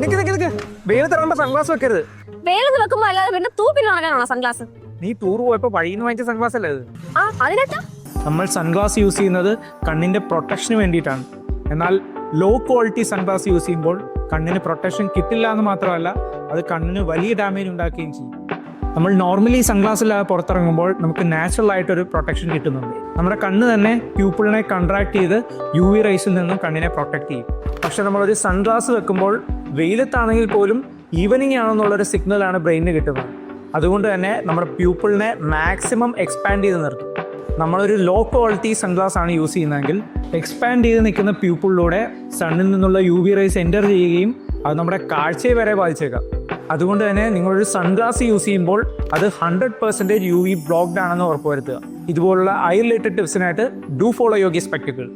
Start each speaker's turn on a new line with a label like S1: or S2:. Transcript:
S1: നിക്ക് നിക്ക് നിക്ക്. വെയിൽ തറണ്ട സൺഗ്ലാസ് വെക്കരുത്.
S2: വെയിലത്ത് വെക്കുമ്പോ അല്ലാതെ പിന്നെ തൂപ്പിൽ ഉണങ്ങാനാണോ സൺഗ്ലാസ്
S1: നീ ടൂർ പോയപ്പോ വഴിയിൽ നിന്ന് വാങ്ങിച്ച സൺഗ്ലാസ് അല്ലേ ഇത്
S2: ആ അതിനെന്താ
S1: നമ്മൾ സൺഗ്ലാസ് യൂസ് ചെയ്യുന്നത് കണ്ണിന്റെ പ്രൊട്ടക്ഷന് വേണ്ടിയിട്ടാണ്. എന്നാൽ ലോ ക്വാളിറ്റി സൺഗ്ലാസ് യൂസ് ചെയ്യുമ്പോൾ കണ്ണിന് പ്രൊട്ടക്ഷൻ കിട്ടില്ല എന്ന് മാത്രമല്ല അത് കണ്ണിന് വലിയ ഡാമേജ് ഉണ്ടാക്കുകയും ചെയ്യും. നമ്മൾ നോർമലി സൺഗ്ലാസ് ഇല്ലാതെ പുറത്തിറങ്ങുമ്പോൾ നമുക്ക് നാച്ചുറൽ ആയിട്ടൊരു പ്രൊട്ടക്ഷൻ കിട്ടുന്നുണ്ട്. നമ്മുടെ കണ്ണ് തന്നെ പ്യൂപ്പിളിനെ കൺട്രാക്ട് ചെയ്ത് യു വി റൈസിൽ നിന്നും കണ്ണിനെ പ്രൊട്ടക്ട് ചെയ്യും. പക്ഷെ നമ്മളൊരു സൺഗ്ലാസ് വെക്കുമ്പോൾ വെയിലത്താണെങ്കിൽ പോലും ഈവനിങ് ആണെന്നുള്ളൊരു സിഗ്നലാണ് ബ്രെയിനിന് കിട്ടുന്നത്. അതുകൊണ്ട് തന്നെ നമ്മുടെ പ്യൂപ്പിളിനെ മാക്സിമം എക്സ്പാൻഡ് ചെയ്ത് നിർത്തും. നമ്മളൊരു ലോ ക്വാളിറ്റി സൺഗ്ലാസ് ആണ് യൂസ് ചെയ്യുന്നതെങ്കിൽ എക്സ്പാൻഡ് ചെയ്ത് നിൽക്കുന്ന പ്യൂപ്പിളിലൂടെ സണ്ണിൽ നിന്നുള്ള യു വി റൈസ് എന്റർ ചെയ്യുകയും അത് നമ്മുടെ കാഴ്ചയെ വരെ ബാധിച്ചേക്കാം. അതുകൊണ്ട് തന്നെ നിങ്ങളൊരു സൺഗ്ലാസ് യൂസ് ചെയ്യുമ്പോൾ അത് hundred percentage U V blocked ആണെന്ന് ഉറപ്പുവരുത്തുക ഇതുപോലുള്ള ഐ റിലേറ്റഡ് ടിപ്സിനായിട്ട് ഡു ഫോളോ യോഗി സ്പെക്ടിക്കിൾ